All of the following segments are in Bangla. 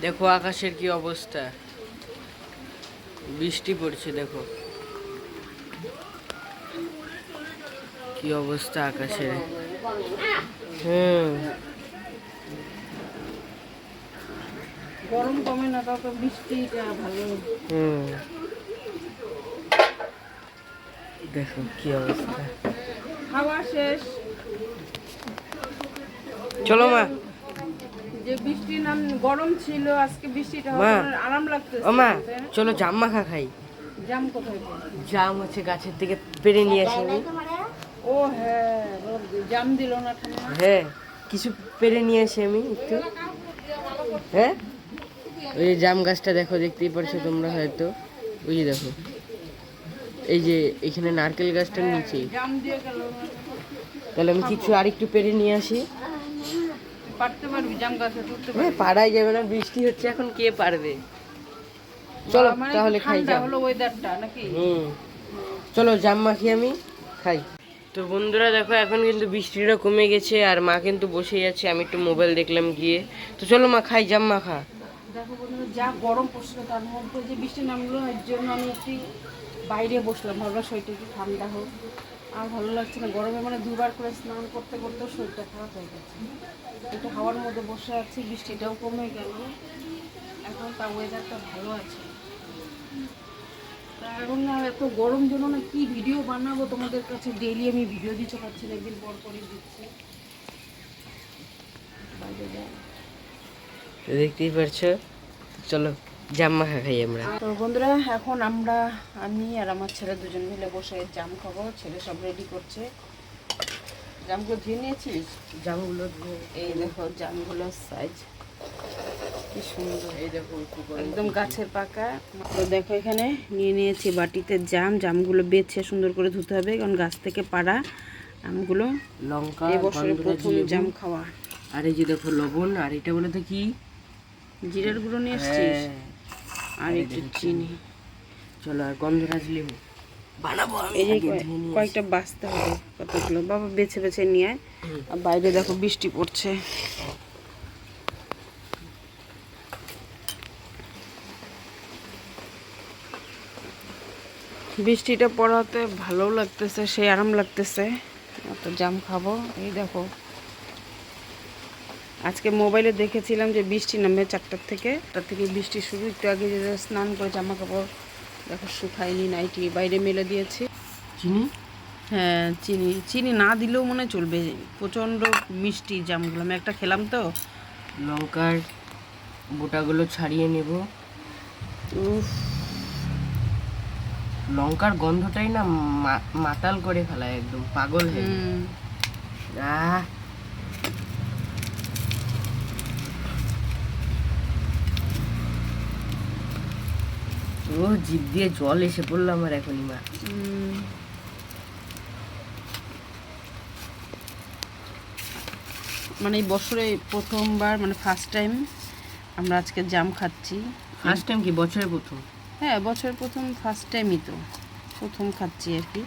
দেখো আকাশের কি অবস্থা। বৃষ্টি পড়ছে দেখো। কি অবস্থা আকাশের। হুম। গরম কমে না কাউকে বৃষ্টিটা ভালো। হুম। দেখো কি অবস্থা। খাওয়া শেষ। চলো মা। যে বৃষ্টি নাম গরম ছিল আজকে বৃষ্টিটা আরাম লাগতেছে ও মা চলো জাম মাখা খাই। জাম কোথায় জাম হচ্ছে গাছের থেকে পেরে নিয়ে আসি। আমি ও হ্যাঁ ও জাম দিল না হ্যাঁ কিছু পেরে নিয়ে আসি আমি একটু। হ্যাঁ? ওই যে জাম গাছটা দেখো দেখতেই পারছ তোমরা হয়তো। ওই যে দেখো এই যে এখানে নারকেল গাছটার নিচে। জাম দিয়ে গেল তাহলে আমি কিছু আর একটু পেরে নিয়ে আসি। পারতে পারবি জাম গাছে তুলতে পাড়াই যাবে না বৃষ্টি হচ্ছে এখন কে পারবে? চলো মানে তাহলে খাই হলো ওয়েদারটা নাকি? হুম। চলো জাম মাখি আমি খাই। তো বন্ধুরা দেখো এখন কিন্তু বৃষ্টিটা কমে গেছে আর মা কিন্তু বসেই আছে আমি একটু মোবাইল দেখলাম গিয়ে। তো চলো মা খাই জাম মাখা। দেখো বন্ধুরা যা গরম পড়ছিল তার মধ্যে যে বৃষ্টি নামলো এর জন্য আমি একটু বাইরে বসলাম ভাবলাম শরীরটা একটু ঠান্ডা হোক। আর ভালো লাগছে না। গরমে মানে দুবার করে স্নান করতে করতে শরীরটা খারাপ হয়ে গেছে। একটু হাওয়ার মধ্যে বসে আছি, বৃষ্টিটাও কমে গেল। এখন তার ওয়েদারটা ভালো আছে। তা এখন না এত গরম জন্য না কি ভিডিও বানাবো তোমাদের কাছে? ডেইলি আমি ভিডিও দিতে পারছি না, একদিন পর পরই দিচ্ছি। তো দেখতেই পারছ চলো। জাম মাখা খাই আমরা। তো বন্ধুরা এখন আমরা আমি আর আমার ছেলে দুজন মিলে বসে জাম খাব। ছেলে সব রেডি করছে। জামগুলো ধুয়ে নিয়েছিস? জামগুলো এই দেখো জামগুলোর সাইজ কি সুন্দর। এই দেখো একদম গাছের পাকা। তো দেখো এখানে নিয়ে নিয়েছি বাটিতে জাম। জামগুলো বেছে সুন্দর করে ধুতে হবে কারণ গাছ থেকে পাড়া আমগুলো লঙ্কা এই বছরের প্রথম জাম খাওয়া। আর এই যে দেখো লবণ আর এটা বলে তো কি? জিরার গুঁড়ো নিয়ে এসছিস? হ্যাঁ, আর একটু চিনি। চলো আর গন্ধরাজ লেবু। বানাবো এই যে কয়েকটা বাঁচতে হবে কতগুলো? বাবা বেছে বেছে নিয়ে আর বাইরে দেখো বৃষ্টি পড়ছে। বৃষ্টিটা পড়াতে ভালো লাগতেছে সেই আরাম লাগতেছে। তো জাম খাব। এই দেখো আজকে মোবাইলে দেখেছিলাম যে বৃষ্টি নামবে চারটার থেকে। তার থেকে বৃষ্টি শুরু একটু আগে যে স্নান করে জামা কাপড় দেখো শুকায়নি নাইটি বাইরে মেলে দিয়েছি। চিনি? হ্যাঁ চিনি। চিনি না দিলেও মনে চলবে। প্রচণ্ড মিষ্টি জামগুলো। আমি একটা খেলাম তো। লঙ্কার বোটাগুলো ছাড়িয়ে নেব। উফ। লঙ্কার গন্ধটাই না মাতাল করে ফেলায় একদম পাগল হয়ে আহ! ও জিভ দিয়ে জল এসে পড়ল আমার এখনই মা। মানে এই বছরে প্রথমবার মানে ফার্স্ট টাইম আমরা আজকে জাম খাচ্ছি। ফার্স্ট টাইম কি? বছরে প্রথম? হ্যাঁ বছর প্রথম ফার্স্ট টাইমই তো। প্রথম খাচ্ছি আর কি।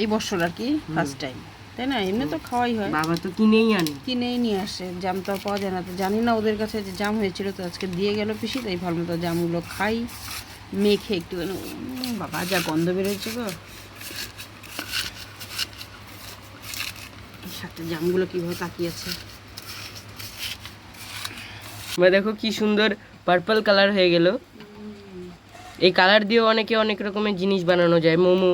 এই বছর আর কি ফার্স্ট টাইম তাই না? এমনি তো খাওয়াই হয়। বাবা তো কিনেই আনে। কিনেই নিয়ে আসে জাম তো পাওয়া যায় না। তো জানি না ওদের কাছে যে জাম হয়েছিল তো আজকে দিয়ে গেল পিসি তাই ভালো মতো জামগুলো খাই। মেখে একটু বাবা যা গন্ধ বেরোচ্ছে গো। সাথে জামগুলো কীভাবে তাকিয়েছে বা দেখো কি সুন্দর পার্পল কালার হয়ে গেল। এই কালার দিয়ে অনেকে অনেক রকমের জিনিস বানানো যায় মোমো।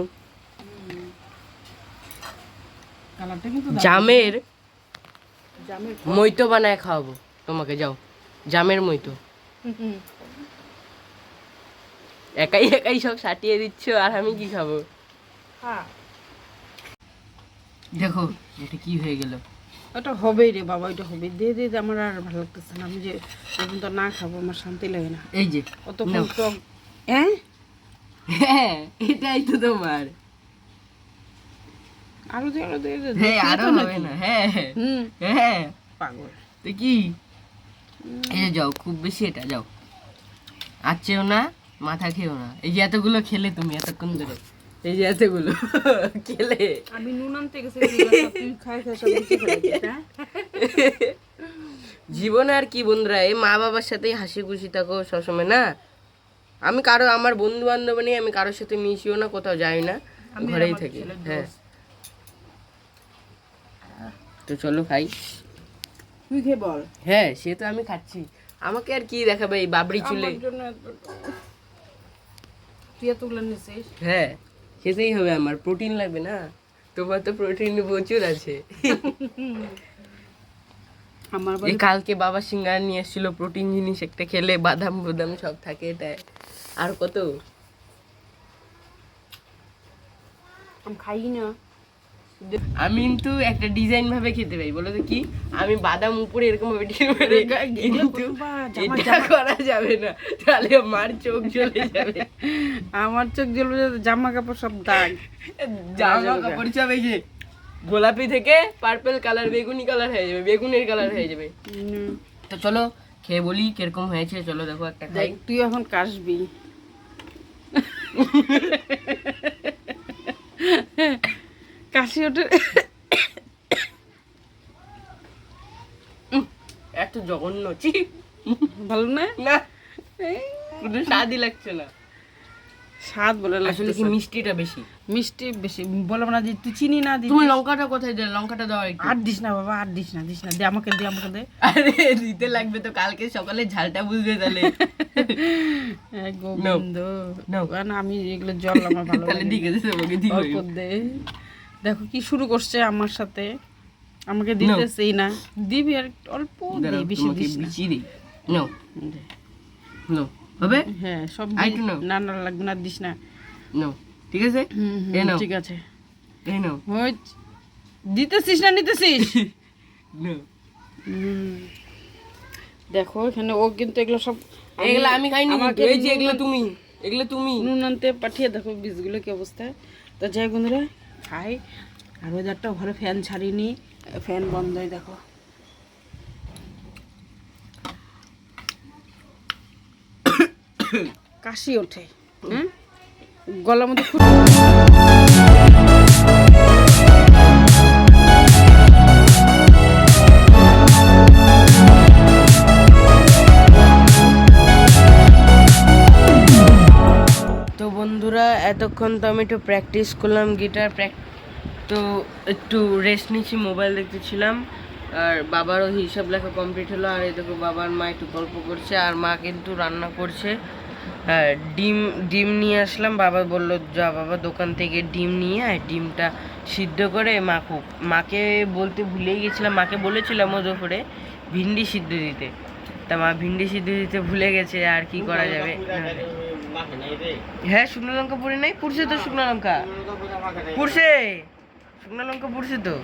জামের জামের মইতো বানায় খাওয়াবো। তোমাকে যাও জামের মইতো। একাই একাই সব সাটিয়ে দিচ্ছ আর আমি কি খাব? হ্যাঁ। দেখো এটা কি হয়ে গেল? ওটা হবেই রে বাবা ওইটা হবে দিয়ে দিয়ে আমার আর ভালো লাগতেছে না। আমি যে এখন তো না খাব আমার শান্তি লাগে না। এই যে। টক হ্যাঁ? হ্যাঁ এটাই তো তোমার। আরও দে আরও দে দে, হ্যাঁ আরও হবে না হ্যাঁ। হ্যাঁ। পাগল। তো কি? এই যে যাও খুব বেশি এটা যাও। আর চেও না। মাথা খেও না। এই যে এতগুলো খেলে তুমি এতক্ষণ ধরে। এই যে এতগুলো খেলে। আমি নুন আনতে গেছি তুই খাই খাই সব হ্যাঁ? জীবনে আর কি বন্ধুরা এই মা বাবার সাথেই হাসি খুশি থাকো সবসময় না? আমি কারও আমার বন্ধু বান্ধব নিয়ে আমি কারোর সাথে মিশিও না কোথাও যাই না। ঘরেই থাকি হ্যাঁ। তো চলো খাই। তুই খেয়ে বল। হ্যাঁ সে তো আমি খাচ্ছি। আমাকে আর কি দেখাবে এই বাবরি চুলে? তুই এতগুলো নিছিস? হ্যাঁ খেতেই হবে আমার প্রোটিন লাগবে না। তোমার তো প্রোটিন প্রচুর আছে। আমার এই কালকে বাবা সিঙ্গার নিয়ে এসেছিল প্রোটিন জিনিস একটা খেলে বাদাম বাদাম সব থাকে এটা আর কত? আমি খাই না। আমি কিন্তু একটা ডিজাইন ভাবে খেতে পাই বলো তো কি? আমি বাদাম উপরে এরকম ভাবে কিন্তু এটা করা যাবে না। তাহলে মার চোখ জ্বলে যাবে। আমার চোখ জ্বলবে যে জামা কাপড় সব দাগ। জামা কাপড় এই যে গোলাপি থেকে পার্পল কালার বেগুনি কালার হয়ে যাবে বেগুনের কালার হয়ে যাবে। তো চলো খেয়ে বলি কীরকম হয়েছে চলো দেখো একটা খাই। তুই এখন কাশবি। কাশি ওঠে। এত জঘন্য ছি। ভালো না? না। স্বাদই লাগছে না। স্বাদ বলে আসলে কি মিষ্টিটা বেশি? মিষ্টি বেশি। বললাম না যে তুই চিনি না তুমি লঙ্কাটা কোথায় দিলে? লঙ্কাটা দাও একটু। আর দিস না বাবা আর দিস না দিস না। দে আমাকে দে আমাকে দে। আরে দিতে লাগবে তো কালকে সকালে ঝালটা বুঝবে তাহলে। গোবিন্দ। না আমি এগুলো জল আমার ভালো তাহলে ঠিক আছে তোমাকে দিব অল্প দে। দেখো কি শুরু করছে আমার সাথে। আমাকে দিতেছেই না। দিবি আর অল্প দে বেশি দিস না। দিই। হবে? হ্যাঁ সব। না না লাগবে না দিস না। ঠিক আছে? নাও। ঠিক আছে। নাও। দিতেছিস না নিতেছিস? দেখো এখানে ও কিন্তু এগুলো সব এগুলো আমি খাইনি। এই যে এগুলো তুমি। এগুলো তুমি। নুন আনতে পাঠিয়ে দেখো বীজগুলো কি অবস্থা। তো যাই বন্ধুরা খাই। আর ওয়েদারটাও ঘরে ফ্যান ছাড়িনি। ফ্যান বন্ধই দেখো। কাশি ওঠে হ্যাঁ? গলার মধ্যে এতক্ষণ তো আমি একটু প্র্যাকটিস করলাম গিটার তো একটু রেস্ট নিচ্ছি মোবাইল দেখতেছিলাম। আর বাবারও হিসাব লেখা কমপ্লিট হলো, আর এই দেখো বাবার মা একটু গল্প করছে, আর মা কিন্তু রান্না করছে। ডিম ডিম নিয়ে আসলাম, বাবা বলল, যা বাবা, দোকান থেকে ডিম নিয়ে আয়, ডিমটা সিদ্ধ করে মাখো মাকে বলতে ভুলেই গেছিলাম, মাকে বলেছিলাম ও দুপুরে ভিন্ডি সিদ্ধ দিতে। তা মা ভিন্ডি সিদ্ধ দিতে ভুলে গেছে, আর কি করা যাবে? হ্যাঁ শুকনো লঙ্কা পড়ে নাই পুড়ছে তো শুকনো লঙ্কা। পুড়ছে শুকনো লঙ্কা পুড়ছে তো।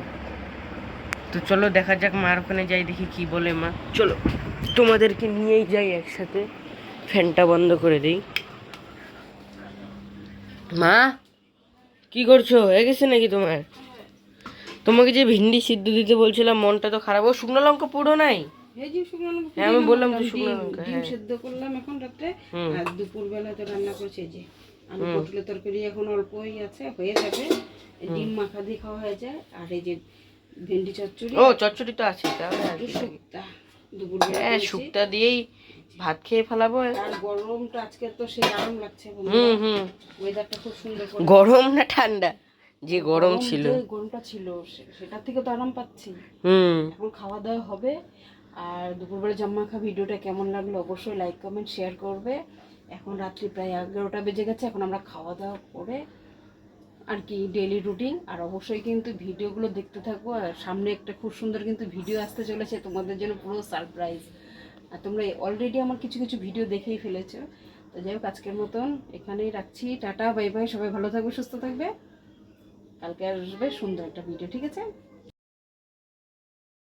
তো চলো দেখা যাক মার ওখানে যাই দেখি কি বলে মা। চলো তোমাদেরকে নিয়েই যাই একসাথে। ফ্যানটা বন্ধ করে দিই। মা কি করছ? হয়ে গেছে নাকি তোমার? তোমাকে যে ভিন্ডি সিদ্ধ দিতে বলছিলাম মনটা তো খারাপ। ও শুকনো লঙ্কা পুরো নাই? যে হ্যাঁ, আমি বললাম তো শুকনো লঙ্কা, ডিম হ্যাঁ। সেদ্ধ করলাম এখন রাত্রে আর তো রান্না করছে যে। আলু পটলের তরকারি এখন অল্পই আছে হয়ে যাবে। ডিম মাখা দিয়ে খাওয়া হয়ে যায়। আর এই যে ভেন্ডি চচ্চড়ি ও চচ্চড়ি তো আছে তাহলে? শুক্তা হ্যাঁ শুক্তা দিয়েই ভাত খেয়ে ফেলাবো। আর গরমটা আজকে তো সেই আরাম লাগছে হুম হুম। ওয়েদারটা খুব সুন্দর গরম না ঠান্ডা? যে গরম ছিল। গরমটা ছিল সে- সেটার থেকে তো আরাম পাচ্ছি। হুম। এখন খাওয়া দাওয়া হবে। আর দুপুরবেলা জাম্মা খা ভিডিওটা কেমন লাগল অবশ্যই লাইক কমেন্ট শেয়ার করবে। এখন রাত্রি প্রায় এগারোটা বেজে গেছে, এখন আমরা খাওয়া দাওয়া করে আর কি ডেলি রুটিন আর অবশ্যই কিন্তু ভিডিওগুলো দেখতে থাকব আর সামনে একটা খুব সুন্দর কিন্তু ভিডিও আসতে চলেছে, তোমাদের জন্য পুরো সারপ্রাইজ আর তোমরা অলরেডি আমার কিছু কিছু ভিডিও দেখেই ফেলেছো। তো যাই হোক, আজকের মতন এখানেই রাখছি। টাটা বাই বাই সবাই ভালো থাকবে, সুস্থ থাকবে। কালকে আসবে সুন্দর একটা ভিডিও ঠিক আছে?